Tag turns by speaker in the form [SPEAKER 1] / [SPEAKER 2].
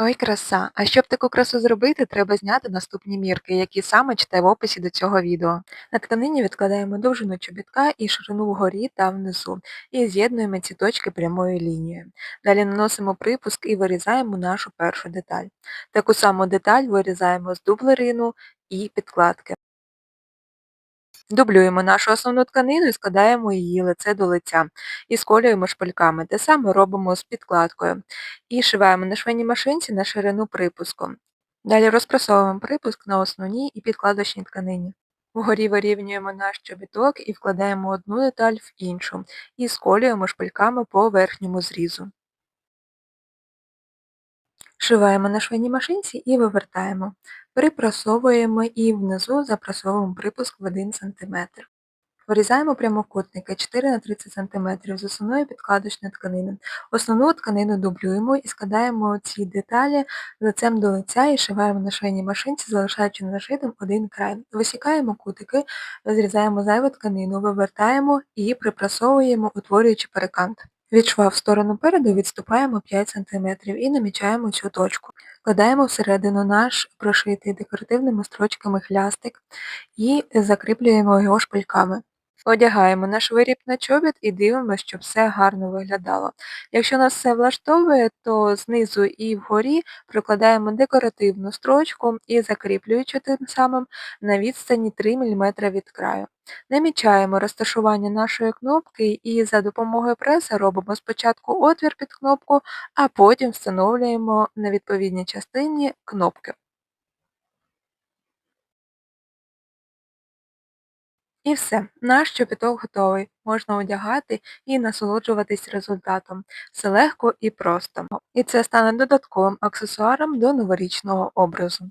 [SPEAKER 1] Ой, краса! А щоб таку красу зробити, треба зняти наступні мірки, які саме читає в описі до цього відео. На тканині відкладаємо довжину чобітка і ширину вгорі та внизу, і з'єднуємо ці точки прямою лінією. Далі наносимо припуск і вирізаємо нашу першу деталь. Таку саму деталь вирізаємо з дублерину і підкладки. Дублюємо нашу основну тканину і складаємо її лице до лиця. І сколюємо шпильками. Те саме робимо з підкладкою. І шиваємо на швейній машинці на ширину припуску. Далі розпрасовуємо припуск на основній і підкладочній тканині. Вгорі вирівнюємо наш чобіток і вкладаємо одну деталь в іншу. І сколюємо шпильками по верхньому зрізу. Шиваємо на швейній машинці і вивертаємо. Припрасовуємо і внизу запрасовуємо припуск в 1 см. Вирізаємо прямокутники 4 на 30 см з основної підкладочної тканини. Основну тканину дублюємо і складаємо ці деталі лицем до лиця і шиваємо на швейній машинці, залишаючи нашитим один край. Висікаємо кутики, розрізаємо зайву тканину, вивертаємо і припрасовуємо, утворюючи перекант. Від шва в сторону переду відступаємо 5 см і намічаємо цю точку. Вкладаємо всередину наш прошитий декоративними строчками хлястик і закріплюємо його шпильками. Одягаємо наш виріб на чобіт і дивимося, щоб все гарно виглядало. Якщо нас все влаштовує, то знизу і вгорі прикладаємо декоративну строчку і закріплюючи тим самим на відстані 3 мм від краю. Намічаємо розташування нашої кнопки і за допомогою преса робимо спочатку отвір під кнопку, а потім встановлюємо на відповідній частині кнопки. І все, наш чобіток готовий. Можна одягати і насолоджуватись результатом. Все легко і просто. І це стане додатковим аксесуаром до новорічного образу.